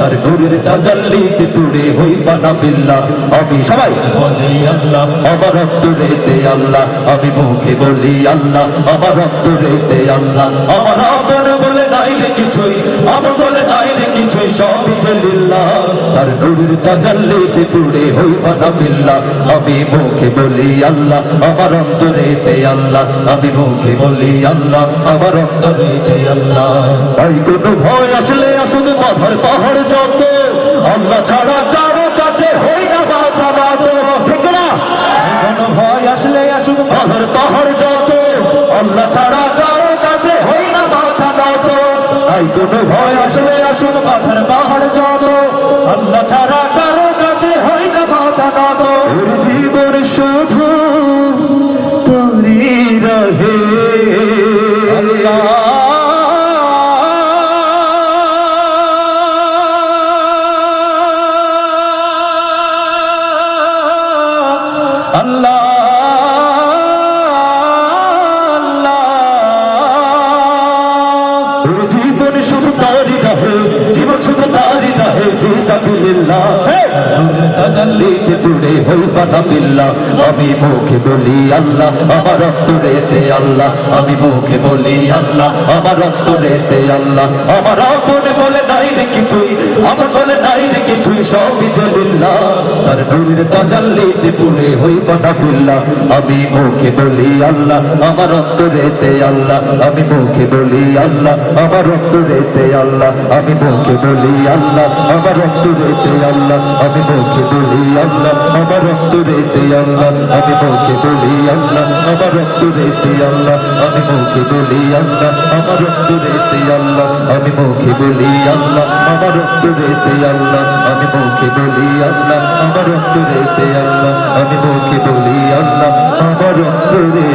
তার নূরের তাজাল্লিতে তুড়ে হইবা না বিল্লাহ আমি সবাই বলি আল্লাহ আমার অন্তরেতে আল্লাহ আমি মুখে বলি আল্লাহ আমার অন্তরেতে আল্লাহ আমার আপন বলে নাই কিছুই আপন বলে চলিল্লাহ তার তাজাল্লিতে আমি মুখে বলি আল্লাহ, আমার অন্তরেতে আল্লাহ। আমি মুখে বলি আল্লাহ, আমার অন্তরেতে আল্লাহ। তাই ভয় আসলে আসুন মাথার পাহাড় যত। আল্লাহ ছাড়া কারও কাছে হই না বাধা বাধা। ঠিক না? ভয় আসলে আসুক পাহাড় পাহাড় যত। আল্লাহ ছাড়া ভয় আসলে আসুন মাথার পাহাড় যত আল্লাহ ছাড়া কারও কাছে হই না বাধা নত জীবন শুধু তোরি রহে। আল্লাহ। আল্লাহ। ফিসাবিল্লাহ তাজাল্লিতে তুড়ে হইবা না বিল্লাহ আমি মুখে বলি আল্লাহ আমার অন্তরেতে আল্লাহ। আমি মুখে বলি আল্লাহ আমার অন্তরেতে আল্লাহ। আমার বলে নাই রে কিছুই আমার বলে নাই রে কিছুই সবই জলিল্লাহ। তার নূরের তাজাল্লিতে তুড়ে হইবা না বিল্লাহ আমি মুখে বলি আল্লাহ, আমার অন্তরেতে আল্লাহ। আমি মুখে বলি আল্লাহ, আমার অন্তরেতে আল্লাহ। আমি মুখে বলি আল্লাহ, আমার অন্তরেতে আল্লাহ। আমি মুখে বলি আল্লাহ, আমার অন্তরেতে আল্লাহ। আমি মুখে বলি আল্লাহ, আমার অন্তরেতে আল্লাহ। আমি মুখে বলি আল্লাহ, আমার অন্তরেতে আমি মুখে বলি আল্লাহ, আমার অন্তরেতে আল্লাহ, আমি মুখে বলি আল্লাহ, আমার অন্তরেতে আল্লাহ, আমি মুখে বলি আল্লাহ, আমার অন্তরে